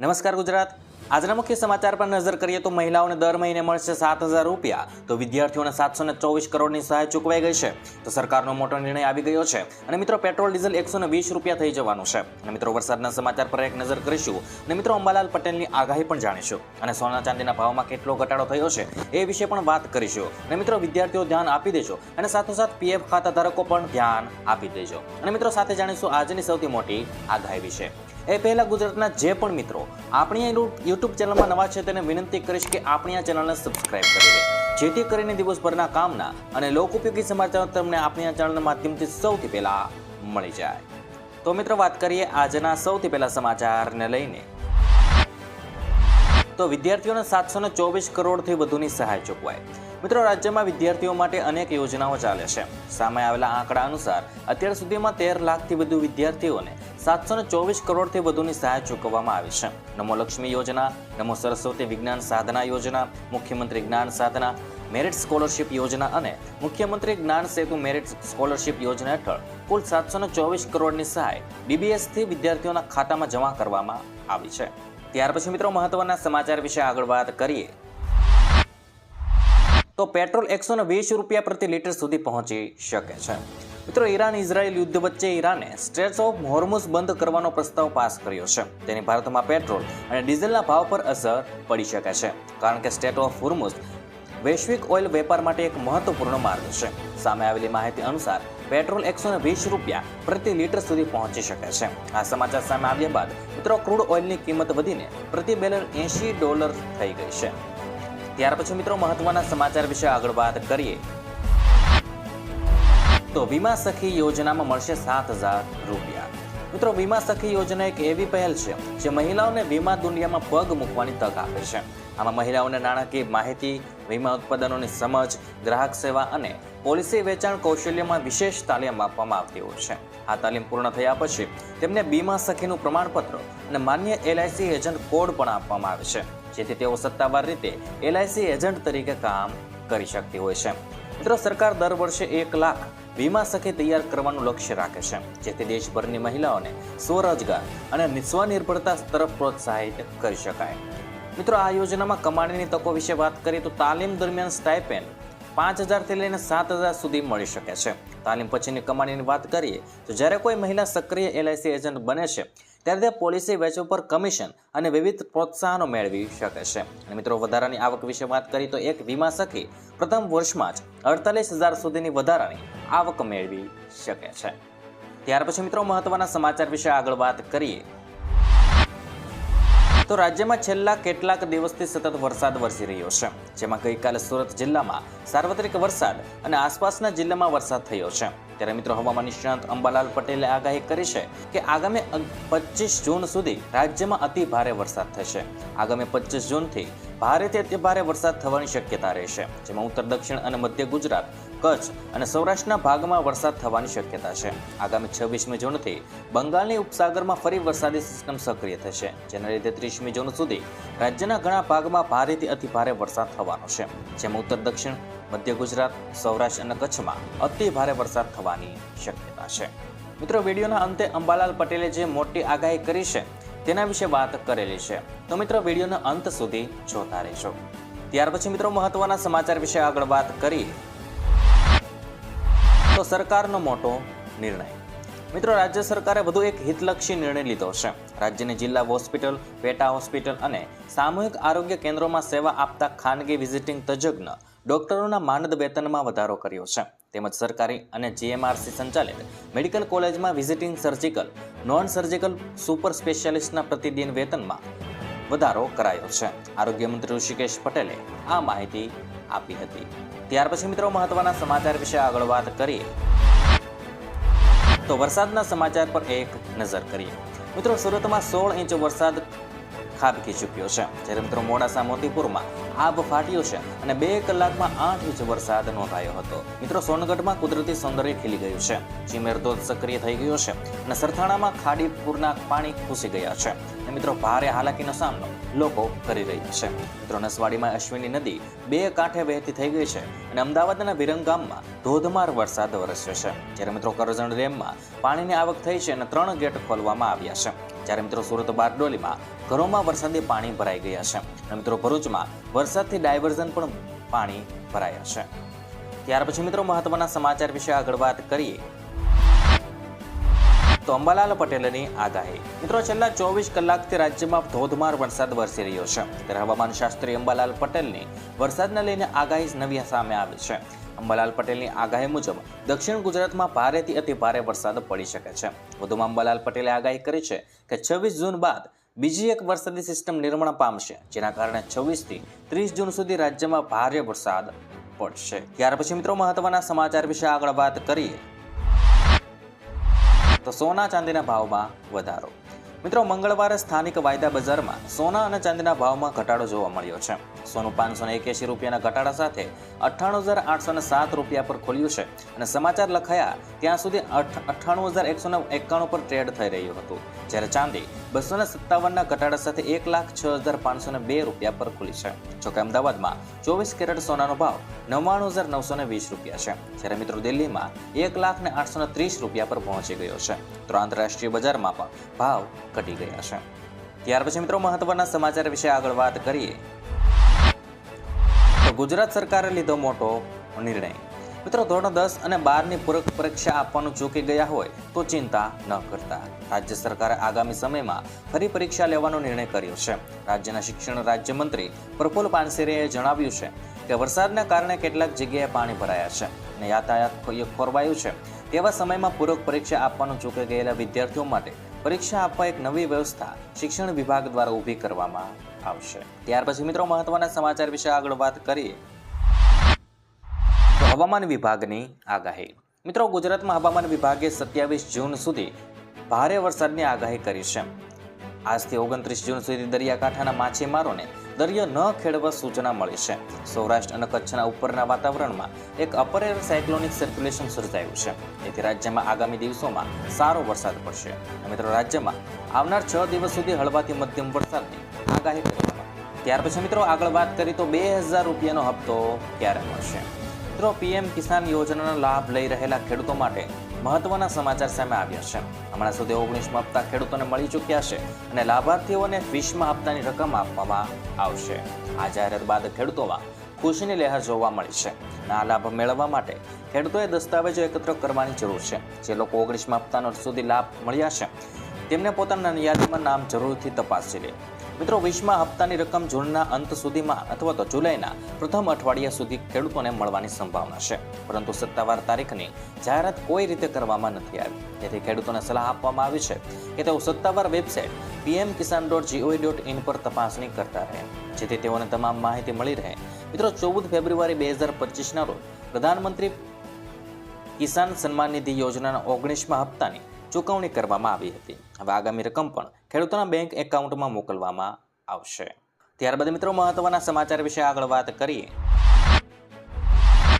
નમસ્કાર ગુજરાત. આજના મુખ્ય સમાચાર પર નજર કરીએ તો મહિલાઓને દર મહિને મળશે સાત હજાર રૂપિયા. તો વિદ્યાર્થીઓને સાતસો ને ચોવીસ કરોડની સહાય ચૂકવાઈ ગઈ છે. તો સરકારનો મોટો નિર્ણય આવી ગયો છે. અને મિત્રો, પેટ્રોલ, ડીઝલ એકસો વીસ રૂપિયા થઈ જવાનું છે. અને મિત્રો, વરસાદના સમાચાર પર એક નજર કરીશું. અને મિત્રો, અંબાલાલ પટેલની આગાહી પણ જાણીશું. અને સોના ચાંદીના ભાવમાં કેટલો ઘટાડો થયો છે એ વિશે પણ વાત કરીશું. અને મિત્રો, વિદ્યાર્થીઓ ધ્યાન આપી દેજો. અને સાથોસાથ પીએફ ખાતા ધારકો પણ ધ્યાન આપી દેજો. અને મિત્રો, સાથે જાણીશું આજની સૌથી મોટી આગાહી વિશે. એ પહેલાં ગુજરાતના જે પણ મિત્રો, આપણી યુટ્યુબ ચેનલમાં નવા છે તેને વિનંતી કરીશ કે આપણી આ ચેનલને સબસ્ક્રાઈબ કરી દે જેથી કરીને દિવસભરના કામના અને લોકોપયોગી સમાચાર તમને આપણી આ ચેનલના માધ્યમથી સૌથી પહેલા મળી જાય. તો મિત્રો, વાત કરીએ આજના સૌથી પહેલા સમાચારને લઈને. તો વિદ્યાર્થીઓને સાતસો ચોવીસ કરોડથી વધુની સહાય ચૂકવાય મિત્રો, રાજ્યમાં વિદ્યાર્થીઓ માટે અનેક યોજનાઓ ચાલે છે. સામે આવેલા આંકડા અનુસાર, અત્યાર સુધીમાં તેર લાખથી વધુ વિદ્યાર્થીઓને સાતસો ને ચોવીસ કરોડથી વધુની સહાય ચૂકવવામાં આવી છે. નમો લક્ષ્મી યોજના, નમો સરસ્વતી વિજ્ઞાન સાધના યોજના, મુખ્યમંત્રી જ્ઞાન સાધના, મેરિટ સ્કોલરશિપ યોજના અને મુખ્યમંત્રી જ્ઞાન સેતુ મેરિટ સ્કોલરશિપ યોજના હેઠળ કુલ સાતસો ચોવીસ કરોડની સહાય બીબીએસથી વિદ્યાર્થીઓના ખાતામાં જમા કરવામાં આવી છે. ત્યાર પછી મિત્રો, મહત્વના સમાચાર વિશે આગળ વાત કરીએ. તો પેટ્રોલ એકસો વીસ રૂપિયા પ્રતિ લીટર સુધી પહોંચી શકે છે. મિત્રો, ઈરાન ઇઝરાયલ યુદ્ધ વચ્ચે ઈરાને સ્ટ્રેટ્સ ઓફ હોર્મુઝ બંધ કરવાનો પ્રસ્તાવ પાસ કર્યો છે. તેની ભારતમાં પેટ્રોલ અને ડીઝલના ભાવ પર અસર પડી શકે છે. કારણ કે સ્ટેટ ઓફ હોર્મુઝ વૈશ્વિક ઓઇલ વેપાર માટે એક મહત્વપૂર્ણ માર્ગ છે. સામે આવેલી માહિતી અનુસાર, પેટ્રોલ એકસો વીસ રૂપિયા પ્રતિ લીટર સુધી પહોંચી શકે છે. આ સમાચાર સામે આવ્યા બાદ, મિત્રો, ક્રૂડ ઓઇલની કિંમત વધીને પ્રતિ બેલર એંશી ડોલર થઈ ગઈ છે. ત્યાર પછી મિત્રો મહત્વના સમાચાર વિશે આગળ વાત કરીએ. તો વીમા સખી યોજનામાં મળશે સાત હજાર રૂપિયા. મિત્રો વીમા સખી યોજના એક એવી પહેલ છે જે મહિલાઓને વીમા દુનિયામાં પગ મૂકવાની તક આપે છે. આમાં મહિલાઓને નાણાકીય માહિતી, વીમા ઉત્પાદનોની સમજ, ગ્રાહક સેવા અને પોલિસી વેચાણ કૌશલ્યમાં વિશેષ તાલીમ આપવામાં આવતી હોય છે. આ તાલીમ પૂર્ણ થયા પછી તેમને બીમા સખીનું પ્રમાણપત્ર અને માન્ય એલઆઈસી એજન્ટ કોડ પણ આપવામાં આવે છે, જેથી તેઓ સત્તાવાર રીતે એલઆઈસી એજન્ટ તરીકે કામ કરી શકતી હોય છે. મિત્રો, સરકાર દર વર્ષે એક લાખ વીમા સખી તૈયાર કરવાનું લક્ષ્ય રાખે છે, જેથી દેશભરની મહિલાઓને સ્વરોજગાર અને સ્વનિર્ભરતા તરફ પ્રોત્સાહિત કરી શકાય. મિત્રો, આ યોજનામાં કમાણીની તકો વિશે વાત કરીએ તો તાલીમ દરમિયાન સ્ટાઇપેન્ડ પાંચ હજારથી લઈને સાત હજાર સુધી મળી શકે છે. તાલીમ પછીની કમાણીની વાત કરીએ, તો જ્યારે કોઈ મહિલા સક્રિય એલઆઈસી એજન્ટ બને છે, ત્યારે તે પોલિસી વેચ ઉપર કમિશન અને વિવિધ પ્રોત્સાહનો મેળવી શકે છે. અને મિત્રો, વધારાની આવક વિશે વાત કરીએ તો એક વીમા સખી પ્રથમ વર્ષમાં જ અડતાલીસ હજાર સુધીની વધારાની આવક મેળવી શકે છે. ત્યાર પછી મિત્રો, મહત્વના સમાચાર વિશે આગળ વાત કરીએ. તો રાજ્યમાં છેલ્લા કેટલાક દિવસથી સતત વરસાદ વરસી રહ્યો છે, જેમાં ગઈકાલે સુરત જિલ્લામાં સાર્વત્રિક વરસાદ અને આસપાસના જિલ્લામાં વરસાદ થયો છે. ત્યારે મિત્રો હવામાન નિષ્ણાંત અંબાલાલ પટેલે આગાહી કરી છે કે આગામી પચીસ જૂન સુધી રાજ્યમાં અતિ ભારે વરસાદ થશે. આગામી પચીસ જૂનથી ભારેથી અતિ ભારે વરસાદ થવાની શક્યતા રહેશે, જેમાં ઉત્તર, દક્ષિણ અને મધ્ય ગુજરાત, કચ્છ અને સૌરાષ્ટ્રના ભાગમાં વરસાદ થવાની શક્યતા છે. આગામી છવ્વીસમી જૂનથી બંગાળની ઉપસાગરમાં ફરી વરસાદી સિસ્ટમ સક્રિય થશે, જેના લીધે ત્રીસમી જૂન સુધી રાજ્યના ઘણા ભાગમાં ભારેથી અતિ ભારે વરસાદ થવાનો છે. જેમાં ઉત્તર, દક્ષિણ મધ્ય ગુજરાત, સૌરાષ્ટ્ર અને કચ્છમાં અતિ ભારે વરસાદ થવાની શક્યતા છે. મિત્રો, વિડીયોના અંતે અંબાલાલ પટેલે જે મોટી આગાહી કરી છે, તેના વિશે વાત કરેલી છે. તો મિત્રો, વિડીયોના અંત સુધી જોતા રહેશો ત્યાર પછી મિત્રો, મહત્વના સમાચાર વિશે આગળ વાત કરી. તો સરકારનો મોટો નિર્ણય. મિત્રો, રાજ્ય સરકારે વધુ એક હિતલક્ષી નિર્ણય લીધો છે. રાજ્યની જિલ્લા હોસ્પિટલ, પેટા હોસ્પિટલ અને સામૂહિક આરોગ્ય કેન્દ્રોમાં સેવા આપતા ખાનગી વિઝિટિંગ તજજ્ઞ ડોક્ટરોના માનદ વેતનમાં વધારો કર્યો છે. તેમજ સરકારી અને જીએમઆરસી સંચાલિત મેડિકલ કોલેજમાં visiting surgical, non surgical super સ્પેશિયાલિસ્ટના પ્રતિદિન વેતનમાં વધારો કરાયો છે. આરોગ્ય મંત્રી ઋષિકેશ પટેલે આ માહિતી આપી હતી. ત્યાર પછી મિત્રો મહત્વના સમાચાર વિશે આગળ વાત કરીએ. તો વરસાદના સમાચાર પર એક નજર કરીએ. મિત્રો સુરતમાં સોળ ઇંચ વરસાદ ખાબકી ચૂક્યો છે. જ્યારે મિત્રો મોડાસા મોતીપુરમાં આબ ફાટ્યો છે અને બે કલાકમાં આઠ ઇંચ વરસાદ નોંધાયો હતો. મિત્રો, સોનગઢમાં કુદરતી સૌંદર્ય ખીલી ગયું છે. ચીમેર ધોધ સક્રિય થઈ ગયો છે અને સરથાણામાં ખાડી પૂરના પાણી ઘૂસી ગયા છે. અને મિત્રો, ભારે હાલાકીનો સામનો લોકો કરી રહ્યા છે. મિત્રો, નસવાડીમાં અશ્વિની નદી બે કાંઠે વહેતી થઈ ગઈ છે અને અમદાવાદના વિરંગામમાં ધોધમાર વરસાદ વરસ્યો છે. જ્યારે મિત્રો કરજણ ડેમમાં પાણીની આવક થઈ છે અને ત્રણ ગેટ ખોલવામાં આવ્યા છે. જ્યારે મિત્રો સુરત બારડોલીમાં ઘરોમાં વરસાદી પાણી ભરાઈ ગયા છે. અને મિત્રો ભરૂચમાં વરસાદથી ડાયવર્ઝન પણ પાણી ભરાયા છે. ત્યાર પછી મિત્રો મહત્વના સમાચાર વિશે આગળ વાત કરીએ. તો અંબાલાલ પટેલની આગાહી. મિત્રો છેલ્લા ચોવીસ કલાકથી રાજ્યમાં ધોધમાર વરસાદ વરસી રહ્યો છે. ત્યારે હવામાન શાસ્ત્રી અંબાલાલ પટેલની વરસાદને લઈને આગાહી નવી સામે આવી છે. અંબાલાલ પટેલની આગાહી મુજબ દક્ષિણ ગુજરાતમાં ભારેથી અતિ ભારે વરસાદ પડી શકે છે. વધુમાં અંબાલાલ પટેલે આગાહી કરી છે કે છવ્વીસ જૂન બાદ બીજી એક વરસાદી સિસ્ટમ નિર્માણ પામશે, જેના કારણે છવ્વીસથી ત્રીસ જૂન સુધી રાજ્યમાં ભારે વરસાદ પડશે. ત્યાર પછી મિત્રો મહત્વના સમાચાર વિશે આગળ વાત કરીએ. તો સોના ચાંદીના ભાવમાં વધારો. મિત્રો મંગળવારે સ્થાનિક વાયદા બજારમાં સોના અને ચાંદીના ભાવમાં ઘટાડો જોવા મળ્યો છે. સોનું પાંચસો ને એક્યાસી રૂપિયાના ઘટાડા સાથે અઠ્ઠાણું હજાર આઠસો ને સાત રૂપિયા પર ખુલ્યું છે. અને સમાચાર લખાયા, ત્યાં સુધી અઠ્ઠાણું હજાર એકસો ને એકાણું પર ટ્રેડ થઈ રહ્યું હતું. જ્યારે ચાંદી બસો ને સત્તાવનના ઘટાડા સાથે એક લાખ છ હજાર પાંચસો ને બે રૂપિયા પર ખુલી છે. જોકે અમદાવાદમાં ચોવીસ કેરેટ સોનાનો ભાવ નવ્વાણું હજાર નવસો ને વીસ રૂપિયા છે. જ્યારે મિત્રો દિલ્હીમાં એક લાખ ને આઠસો ને ત્રીસ રૂપિયા પર પહોંચી ગયો છે. તો આંતરરાષ્ટ્રીય બજારમાં પણ ભાવ ઘટી ગયા છે. ત્યાર પછી મિત્રો મહત્વના સમાચાર વિશે આગળ વાત કરીએ. ગુજરાત સરકારે લીધો મોટો નિર્ણય. મિત્રો, ધોરણ દસ અને બારની પૂરક પરીક્ષા આપવાનું ચૂકી ગયા હોય તો ચિંતા ન કરતા. રાજ્ય સરકારે આગામી સમયમાં ફરી પરીક્ષા લેવાનો નિર્ણય કર્યો છે. રાજ્યના શિક્ષણ રાજ્યમંત્રી પ્રફુલ પાનસેરીએ જણાવ્યું છે કે વરસાદના કારણે કેટલાક જગ્યાએ પાણી ભરાયા છે અને યાતાયાત ખોરવાયું છે. તેવા સમયમાં પૂરક પરીક્ષા આપવાનું ચૂકી ગયેલા વિદ્યાર્થીઓ માટે પરીક્ષા આપવા એક નવી વ્યવસ્થા શિક્ષણ વિભાગ દ્વારા ઊભી કરવામાં આવશે. ત્યાર પછી મિત્રો મહત્વના સમાચાર વિશે આગળ વાત કરીએ. તો હવામાન વિભાગની આગાહી. મિત્રો ગુજરાતમાં હવામાન વિભાગે સત્યાવીસ જૂન સુધી ભારે વરસાદની આગાહી કરી છે. આજથી ઓગણત્રીસ જૂન સુધી દરિયાકાંઠાના માછીમારોને દરિયો ન ખેડવા સૂચના મળી છે. સૌરાષ્ટ્ર અને કચ્છના ઉપરના વાતાવરણમાં એક અપર એર સાયક્લોનિક સર્ક્યુલેશન સર્જાયું છે. તેથી રાજ્યમાં આગામી દિવસોમાં સારો વરસાદ પડશે. મિત્રો, રાજ્યમાં આવનાર છ દિવસ સુધી હળવાથી મધ્યમ વરસાદની આગાહી કરવામાં ત્યાર પછી મિત્રો, આગળ વાત કરી તો બે હજાર રૂપિયાનો હપ્તો ક્યારે મળશે? મિત્રો, પીએમ કિસાન યોજનાનો લાભ લઈ રહેલા ખેડૂતો માટે મહત્વના સમાચાર સામે આવ્યા છે. હમણાં સુધી ઓગણીસમાં હપ્તા ખેડૂતોને મળી ચૂક્યા છે અને લાભાર્થીઓને વીસમાં હપ્તાની રકમ આપવામાં આવશે. આ જાહેરાત બાદ ખેડૂતોમાં ખુશીની લહેર જોવા મળી છે. અને આ લાભ મેળવવા માટે ખેડૂતોએ દસ્તાવેજો એકત્ર કરવાની જરૂર છે. જે લોકો ઓગણીસમાં હપ્તાનો સુધી લાભ મળ્યા છે, તેમને પોતાના યાદીમાં નામ જરૂરથી તપાસી લે. મિત્રો વીસમાં હપ્તાની રકમ જૂનના અંત સુધીમાં અથવા તો જુલાઈના પ્રથમ અઠવાડિયા સુધી ખેડૂતોને મળવાની સંભાવના છે. પરંતુ સત્તાવાર તારીખની જાહેરાત કોઈ રીતે કરવામાં નથી આવી. તેથી ખેડૂતોને સલાહ આપવામાં આવી છે કે તેઓ સત્તાવાર website PM Kisan dot GOV dot in પર તપાસણી કરતા રહે. જેથી તેઓને તમામ માહિતી મળી રહે. મિત્રો, ચૌદ ફેબ્રુઆરી બે હજાર પચીસના રોજ પ્રધાનમંત્રી કિસાન સન્માન નિધિ યોજનાના ઓગણીસમાં હપ્તાની ચૂકવણી કરવામાં આવી હતી. હવે આગામી રકમ પણ ખેડૂતોના બેંક એકાઉન્ટમાં મોકલવામાં આવશે. ત્યારબાદ મિત્રો, મહત્વના સમાચાર વિશે આગળ વાત કરીએ.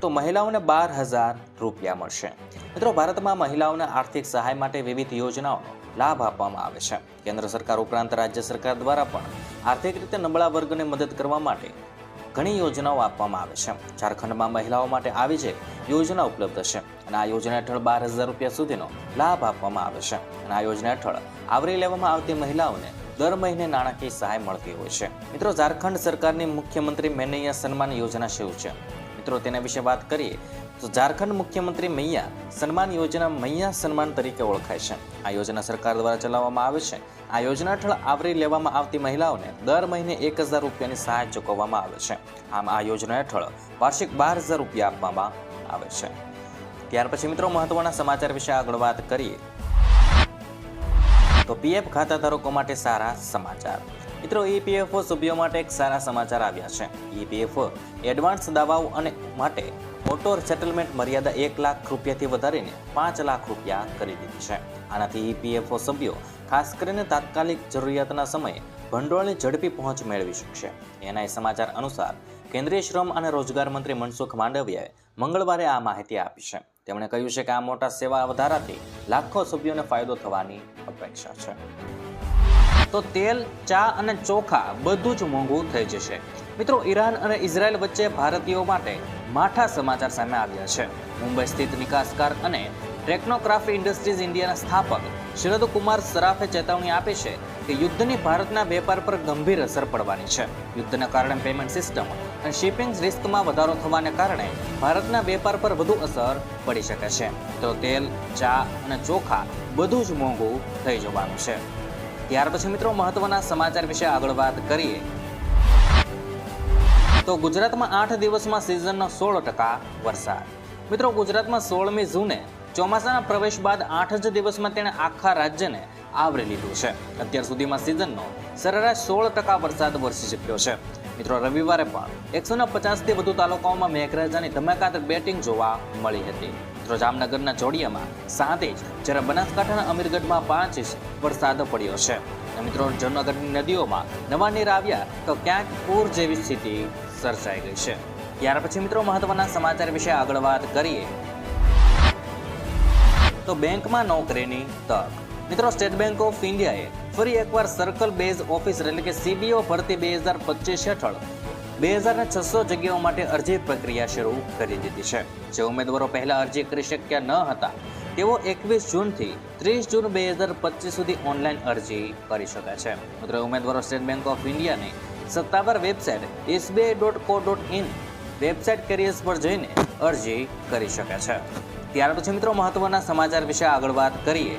તો મહિલાઓને બાર હજાર રૂપિયા મળશે. મિત્રો, ભારતમાં મહિલાઓને આર્થિક સહાય માટે વિવિધ યોજનાઓનો લાભ આપવામાં આવે છે. કેન્દ્ર સરકાર ઉપરાંત રાજ્ય સરકાર દ્વારા પણ આર્થિક રીતે નબળા વર્ગને મદદ કરવા માટે ઘણી યોજનાઓ આપવામાં આવે છે. ઝારખંડમાં મહિલાઓ માટે આવી જ યોજના ઉપલબ્ધ છે. અને આ યોજના હેઠળ બાર હજાર રૂપિયા સુધીનો લાભ આપવામાં આવે છે. અને આ યોજના હેઠળ આવરી લેવામાં આવતી મહિલાઓને દર મહિને નાણાકીય સહાય મળતી હોય છે. મિત્રો, ઝારખંડ સરકારની મુખ્યમંત્રી મેનૈયા સન્માન યોજના શું છે? મિત્રો, તેના વિશે વાત કરીએ તો ઝારખંડ મુખ્યમંત્રી મૈયા સન્માન યોજના મૈયા સન્માન તરીકે ઓળખાય છે. આ યોજના સરકાર દ્વારા ચલાવવામાં આવે છે. આ યોજના હેઠળ આવરી લેવામાં આવતી મહિલાઓને દર મહિને એક હજાર રૂપિયાની સહાય ચૂકવવામાં આવે છે. આમ આ યોજના હેઠળ વાર્ષિક બાર હજાર રૂપિયા આપવામાં આવે છે. ત્યાર પછી મિત્રો મહત્વના સમાચાર વિશે આગળ વાત કરીએ. તો પીએફ ખાતા ધારકો માટે સારા સમાચાર. મિત્રો, ઈપીએફઓ સભ્યો માટે એક સારા સમાચાર આવ્યા છે. ઈપીએફઓ એડવાન્સ દાવાઓ અને માટે ઓટો સેટલમેન્ટ મર્યાદા એક લાખ રૂપિયાથી વધારીને પાંચ લાખ રૂપિયા કરી દીધી છે. આનાથી ઈપીએફઓ સભ્યો ખાસ કરીને તાત્કાલિક જરૂરિયાતના સમયે ભંડોળની ઝડપી પહોંચ મેળવી શકશે. એના સમાચાર અનુસાર કેન્દ્રીય શ્રમ અને રોજગાર મંત્રી મનસુખ માંડવિયાએ મંગળવારે આ માહિતી આપી છે. તેમણે કહ્યું છે કે આ મોટા સેવા વધારાથી લાખો સભ્યોને ફાયદો થવાની અપેક્ષા છે. તો તેલ, ચા અને ચોખા બધું જ મોંઘું થઈ જશે. મિત્રો, ઈરાન અને ઇઝરાયલ વચ્ચે ભારતીયો માટે માઠા સમાચાર સામે આવ્યા છે. મુંબઈ સ્થિત નિકાસકાર અને ટેકનોક્રાફ્ટ ઇન્ડસ્ટ્રીઝ ઇન્ડિયાના સ્થાપક શરદ કુમાર સરાફે ચેતવણી આપી છે કે યુદ્ધની ભારતના વેપાર પર ગંભીર અસર પડવાની છે. યુદ્ધના કારણે પેમેન્ટ સિસ્ટમ અને શિપિંગ રિસ્કમાં વધારો થવાને કારણે ભારતના વેપાર પર વધુ અસર પડી શકે છે. તો તેલ, ચા અને ચોખા બધું જ મોંઘું થઈ જવાનું છે. ત્યાર પછી મિત્રો મહત્વના સમાચાર વિશે આગળ વાત કરીએ. તો ગુજરાતમાં આઠ દિવસમાં સિઝનનો સોળ ટકા વરસાદ. મિત્રો ગુજરાતમાં સોળમી જૂને ચોમાસાના પ્રવેશ બાદ આઠ જ દિવસમાં તેણે આખા રાજ્યને આવરી લીધું છે. અત્યાર સુધીમાં સિઝનનો સરેરાશ સોળ ટકા વરસાદ વરસી ચૂક્યો છે. મિત્રો, રવિવારે પણ એકસો ને પચાસથી વધુ તાલુકાઓમાં મેઘરાજાની ધમાકાત બેટિંગ જોવા મળી હતી. મિત્રો, જામનગરના જોડિયામાં સાત ઇંચ જ્યારે બનાસકાંઠાના અમીરગઢમાં પાંચ ઇંચ વરસાદ પડ્યો છે. મિત્રો જામનગરની નદીઓમાં નવા નીર આવ્યા તો ક્યાંક પૂર જેવી સ્થિતિ સર્જાઈ ગઈ છે. ત્યાર પછી મિત્રો, મહત્વના સમાચાર વિશે આગળ વાત કરીએ તો બેંકમાં નોકરીની તક. મિત્રો, સ્ટેટ બેંક ઓફ ઇન્ડિયાએ ફરી એકવાર સર્કલ બેઝ ઓફિસ એટલે કે સીબીઓ ભરતી બે હજાર પચીસ હેઠળ બે હજાર છસો જગ્યાઓ માટે અરજી પ્રક્રિયા શરૂ કરી દીધી છે. જે ઉમેદવારો પહેલા અરજી કરી શક્યા ન હતા, તેઓ એકવીસ જૂનથી ત્રીસ જૂન બે હજાર પચીસ સુધી ઓનલાઈન અરજી કરી શકે છે. મિત્રો ઉમેદવારો સ્ટેટ બેંક ઓફ ઇન્ડિયાની સત્તાવાર website SBI dot co dot in website careers પર જઈને અરજી કરી શકે છે. ત્યાર પછી મિત્રો મહત્વના સમાચાર વિશે આગળ વાત કરીએ.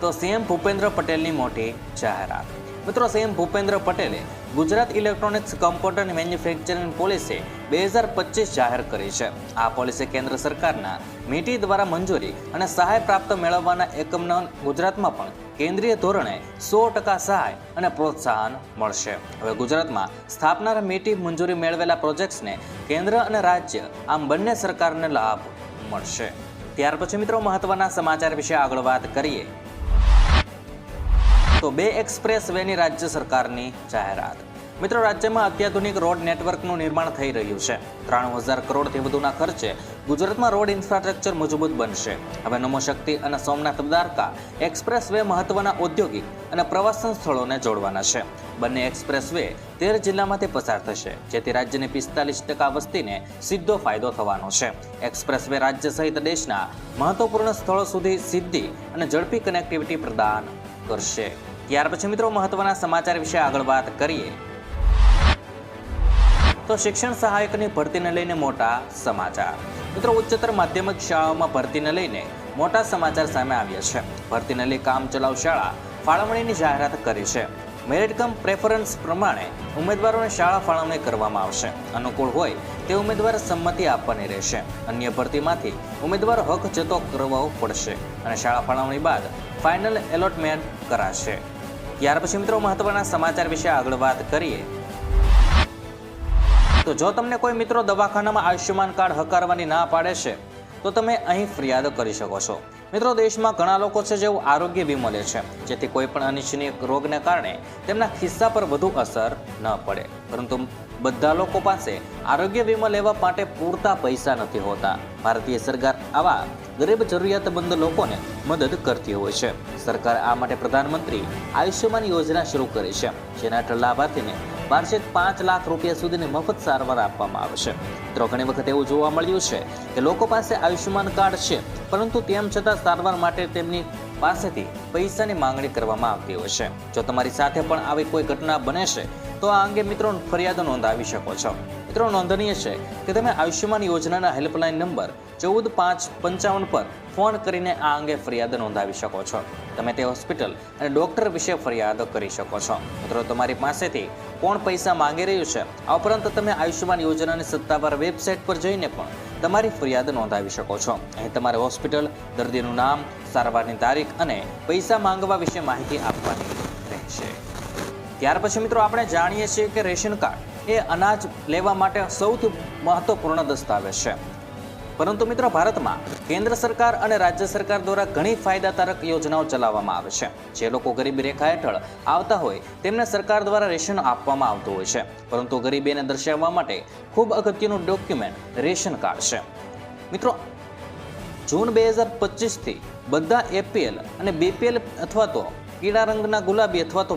તો સીએમ ભૂપેન્દ્ર પટેલની મોટી જાહેરાત. મિત્રો સીએમ ભૂપેન્દ્ર પટેલે Gujarat electronics computer manufacturing policy બે હજાર પચીસ જાહેર કરી છે. આ પોલિસી કેન્દ્ર સરકારના મીટી દ્વારા મંજૂરી અને સહાય પ્રાપ્ત મેળવવાના એકમના ગુજરાતમાં પણ કેન્દ્રીય ધોરણે સો ટકા સહાય અને પ્રોત્સાહન મળશે. હવે ગુજરાતમાં સ્થાપનાર મીટી મંજૂરી મેળવેલા પ્રોજેક્ટ્સને કેન્દ્ર અને રાજ્ય આમ બંને સરકારને લાભ મળશે. ત્યાર પછી મિત્રો મહત્વના સમાચાર વિશે આગળ વાત કરીએ. તો બે એક્સપ્રેસ વેની રાજ્ય સરકારની જાહેરાત. મિત્રો, રાજ્યમાં અત્યાધુનિક રોડ નેટવર્કનું નિર્માણ થઈ રહ્યું છે. ત્રાણું હજાર કરોડથી વધુના ખર્ચે ગુજરાતમાં રોડ ઇન્ફ્રાસ્ટ્રક્ચર મજબૂત બનશે. હવે નમો શક્તિ અને સોમનાથ દ્વારકા એક્સપ્રેસ વે મહત્વના ઔદ્યોગિક અને પ્રવાસન સ્થળોને જોડવાના છે. બંને એક્સપ્રેસ વે તેર જિલ્લામાંથી પસાર થશે, જેથી રાજ્યની પિસ્તાલીસ ટકા વસ્તીને સીધો ફાયદો થવાનો છે. એક્સપ્રેસ વે રાજ્ય સહિત દેશના મહત્વપૂર્ણ સ્થળો સુધી સીધી અને ઝડપી કનેક્ટિવિટી પ્રદાન કરશે. ત્યાર પછી મિત્રો મહત્વના સમાચાર વિશે આગળ વાત કરીએ. તો શિક્ષણ સહાયકની ભરતીને લઈને મોટા સમાચાર. મિત્રો ઉચ્ચતર માધ્યમિક શાળાઓમાં ભરતીને લઈને મોટા સમાચાર સામે આવ્યા છે. ભરતીને લઈ કામ ચલાવ શાળા ફાળવણીની જાહેરાત કરી છે. મેરિટ કમ પ્રેફરન્સ પ્રમાણે ઉમેદવારોને શાળા ફાળવણી કરવામાં આવશે. અનુકૂળ હોય તે ઉમેદવાર સંમતિ આપવાની રહેશે. અન્ય ભરતીમાંથી ઉમેદવારો હક જતો કરવો પડશે અને શાળા ફાળવણી બાદ ફાઇનલ એલોટમેન્ટ કરાશે. ત્યાર પછી મિત્રો મહત્વના સમાચાર વિશે આગળ વાત કરીએ. તો જો તમને કોઈ મિત્રો દવાખાનામાં આયુષ્યમાન કાર્ડ હકારવાની ના પાડે છે, તો તમે અહીં ફરિયાદ કરી શકો છો. મિત્રો દેશમાં ઘણા લોકો છે જેઓ આરોગ્ય વીમો લે છે, જેથી કોઈ પણ અનિચ્છનીય રોગને કારણે તેમના ખિસ્સા પર વધુ અસર ન પડે. પરંતુ બધા લોકો પાસે આરોગ્ય વીમો લેવા માટે પૂરતા પૈસા નથી હોતા. ભારતીય સરકાર આવા ગરીબ જરૂરિયાતમંદ લોકોને મદદ કરતી હોય છે. સરકાર આ માટે પ્રધાનમંત્રી આયુષ્યમાન યોજના શરૂ કરી છે. જેના હેઠળ લાભાર્થીને વાર્ષિક પાંચ લાખ રૂપિયા સુધીની મફત સારવાર આપવામાં આવે છે. મિત્રો, ઘણી વખત એવું જોવા મળ્યું છે કે લોકો પાસે આયુષ્યમાન કાર્ડ છે, પરંતુ તેમ છતાં સારવાર માટે તેમની પાસેથી પૈસાની માંગણી કરવામાં આવતી હોય છે. જો તમારી સાથે પણ આવી કોઈ ઘટના બને છે તો આ અંગે મિત્રો ફરિયાદ નોંધાવી શકો છો. મિત્રો નોંધનીય છે કે તમે આયુષ્યમાન યોજનાના હેલ્પલાઇન નંબર ચૌદ પાંચ પંચાવન પર ફોન કરીને આ અંગે ફરિયાદ નોંધાવી શકો છો. તમે તે હોસ્પિટલ અને ડૉક્ટર વિશે ફરિયાદ કરી શકો છો. મિત્રો, તમારી પાસેથી કોણ પૈસા માંગી રહ્યું છે, આ ઉપરાંત તમે આયુષ્યમાન યોજનાની સત્તાવાર વેબસાઇટ પર જઈને પણ તમારી ફરિયાદ નોંધાવી શકો છો. અહીં તમારે હોસ્પિટલ, દર્દીનું નામ, સારવારની તારીખ અને પૈસા માંગવા વિશે માહિતી આપવાની રહેશે. ત્યાર પછી મિત્રો આપણે જાણીએ છીએ કે રેશન કાર્ડ એ અનાજ લેવા માટે સૌથી મહત્વપૂર્ણ દસ્તાવેજ છે. પરંતુ મિત્રો ભારતમાં કેન્દ્ર સરકાર અને રાજ્ય સરકાર દ્વારા ઘણી ફાયદાકારક યોજનાઓ ચલાવવામાં આવે છે. જે લોકો ગરીબી રેખા હેઠળ આવતા હોય તેમને સરકાર દ્વારા રેશન આપવામાં આવતું હોય છે. પરંતુ ગરીબીને દર્શાવવા માટે ખૂબ અગત્યનું ડોક્યુમેન્ટ રેશન કાર્ડ છે. મિત્રો, જૂન બે હજાર પચીસથી બધા એપીએલ અને બીપીએલ અથવા તો પીળા રંગના ગુલાબી અથવા તો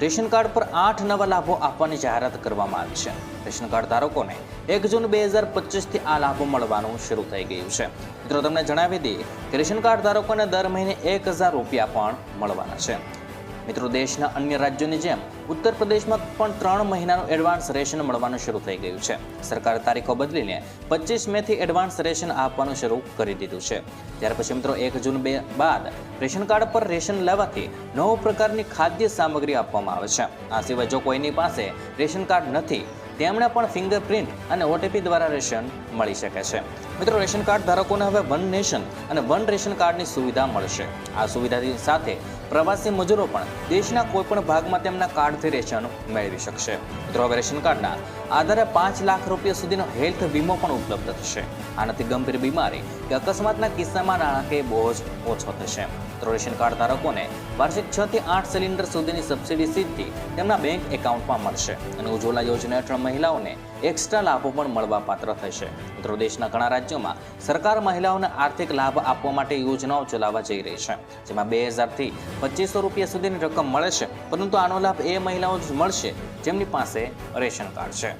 રેશન કાર્ડ પર આઠ નવા લાભો આપવાની જાહેરાત કરવામાં આવી છે. રેશન કાર્ડ ધારકોને એક જૂન બે હજાર પચીસથી આ લાભો મળવાનું શરૂ થઈ ગયું છે. મિત્રો, તમને જણાવી દઈએ કે રેશન કાર્ડ ધારકોને દર મહિને એક હજાર રૂપિયા પણ મળવાના છે. મિત્રો, દેશના અન્ય રાજ્યોની જેમ ઉત્તર પ્રદેશમાં પણ ત્રણ મહિનાનું એડવાન્સ રેશન મળવાનું શરૂ થઈ ગયું છે. સરકારે તારીખો બદલીને પચીસ મેથી એડવાન્સ રેશન આપવાનું શરૂ કરી દીધું છે. ત્યાર પછી મિત્રો, એક જૂન બે બાદ રેશન કાર્ડ પર રેશન લેવાથી નવ પ્રકારની ખાદ્ય સામગ્રી આપવામાં આવે છે. આ સિવાય જો કોઈની પાસે રેશન કાર્ડ નથી તેમણે પણ ફિંગરપ્રિન્ટ અને ઓટીપી દ્વારા રેશન મળી શકે છે. મિત્રો, રેશન કાર્ડ ધારકોને હવે વન નેશન અને વન રેશન કાર્ડની સુવિધા મળશે. આ સુવિધાની સાથે પ્રવાસી મજૂરો પણ દેશના કોઈપણ ભાગમાં તેમના કાર્ડથી રેશન મેળવી શકશે. મિત્રો, હવે રેશન કાર્ડના આધારે પાંચ લાખ રૂપિયા સુધીનો હેલ્થ વીમો પણ ઉપલબ્ધ થશે. આનાથી ગંભીર બીમારી કે અકસ્માતના કિસ્સામાં નાણાકીય બોજ ઓછો થશે. મિત્રો રેશન કાર્ડ ધારકોને વાર્ષિક છ થી આઠ સિલિન્ડર સુધીની સબસિડી સીધી તેમના બેંક એકાઉન્ટમાં મળશે અને ઉજ્જવલા યોજના હેઠળ મહિલાઓને એક્સ્ટ્રા લાભો પણ મળવા પાત્ર થશે. મિત્રો દેશના ઘણા રાજ્યોમાં સરકાર મહિલાઓને આર્થિક લાભ આપવા માટે યોજનાઓ ચલાવવા જઈ રહી છે. જેમાં બે હજારથી પચીસો રૂપિયા સુધીની રકમ મળે છે, પરંતુ આનો લાભ એ મહિલાઓ જ મળશે જેમની પાસે રેશન કાર્ડ છે.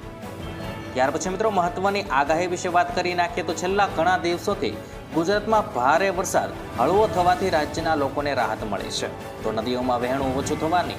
ત્યાર પછી મિત્રો મહત્વની આગાહી વિશે વાત કરી નાખીએ તો છેલ્લા ઘણા દિવસોથી ગુજરાતમાં ભારે વરસાદ, હળવો થવાથી રાજ્યના લોકોને રાહત મળી છે. તો નદીઓમાં વહેણું ઓછું થવાની,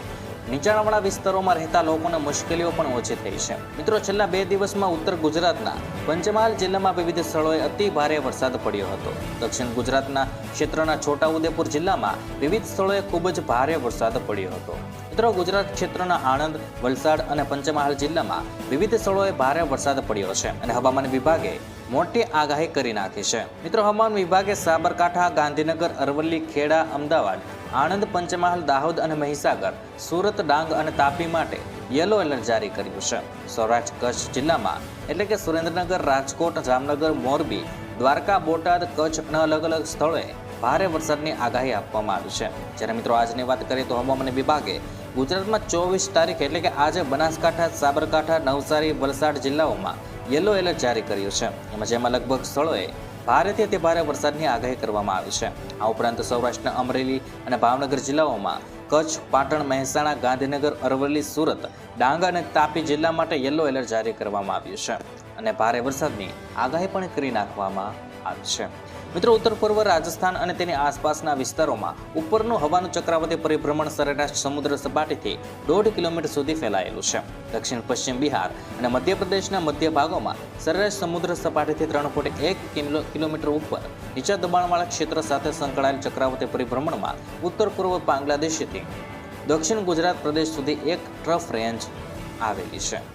નીચાણવાળા વિસ્તારોમાં રહેતા લોકોને મુશ્કેલીઓ પણ ઓછી થઈ છે. મિત્રો, છેલ્લા બે દિવસમાં ઉત્તર ગુજરાતના પંચમહાલ જિલ્લામાં વિવિધ સ્થળોએ અતિ ભારે વરસાદ પડ્યો હતો. દક્ષિણ ગુજરાતના ક્ષેત્રના છોટાઉદેપુર જિલ્લામાં વિવિધ સ્થળોએ ખૂબ જ ભારે વરસાદ પડ્યો હતો. મિત્રો, ગુજરાત ક્ષેત્રના આણંદ, વલસાડ અને પંચમહાલ જિલ્લામાં વિવિધ સ્થળોએ ભારે વરસાદ પડ્યો છે અને હવામાન વિભાગે મોટી આગાહી કરી નાખી છે. મિત્રો, હવામાન વિભાગે સાબરકાંઠા, ગાંધીનગર, અરવલ્લી, ખેડા, અમદાવાદ, આણંદ, પંચમહાલ, દાહોદ અને મહીસાગર, સુરત, ડાંગ અને તાપી માટે યલો એલર્ટ જારી કર્યું છે. સૌરાષ્ટ્ર, કચ્છ જિલ્લામાં એટલે કે સુરેન્દ્રનગર, રાજકોટ, જામનગર, મોરબી, દ્વારકા, બોટાદ, કચ્છ અલગ અલગ સ્થળોએ ભારે વરસાદની આગાહી આપવામાં આવી છે. જ્યારે મિત્રો, આજની વાત કરીએ તો હવામાન વિભાગે ગુજરાતમાં ચોવીસ તારીખ એટલે કે આજે બનાસકાંઠા, સાબરકાંઠા, નવસારી, વલસાડ જિલ્લાઓમાં યલો એલર્ટ જારી કર્યું છે. એમાં જેમાં લગભગ સ્થળોએ ભારેથી અતિ ભારે વરસાદની આગાહી કરવામાં આવી છે. આ ઉપરાંત સૌરાષ્ટ્રના અમરેલી અને ભાવનગર જિલ્લાઓમાં કચ્છ, પાટણ, મહેસાણા, ગાંધીનગર, અરવલ્લી, સુરત, ડાંગ અને તાપી જિલ્લા માટે યલો એલર્ટ જારી કરવામાં આવ્યું છે. અને ભારે વરસાદની આગાહી પણ કરી નાખવામાં આવી છે. મિત્રો, ઉત્તર પૂર્વ રાજસ્થાન અને તેની આસપાસના વિસ્તારોમાં ઉપરનું હવાનું ચક્રાવતી પરિભ્રમણ સરેરાશ સમુદ્ર સપાટીથી દોઢ કિલોમીટર સુધી ફેલાયેલું છે. દક્ષિણ પશ્ચિમ બિહાર અને મધ્યપ્રદેશના મધ્ય ભાગોમાં સરેરાશ સમુદ્ર સપાટીથી ત્રણ પોઈન્ટ એક કિલો- કિલોમીટર ઉપર નીચા દબાણવાળા ક્ષેત્ર સાથે સંકળાયેલ ચક્રાવતી પરિભ્રમણમાં ઉત્તર પૂર્વ બાંગ્લાદેશથી દક્ષિણ ગુજરાત પ્રદેશ સુધી એક ટ્રફ રેન્જ આવેલી છે.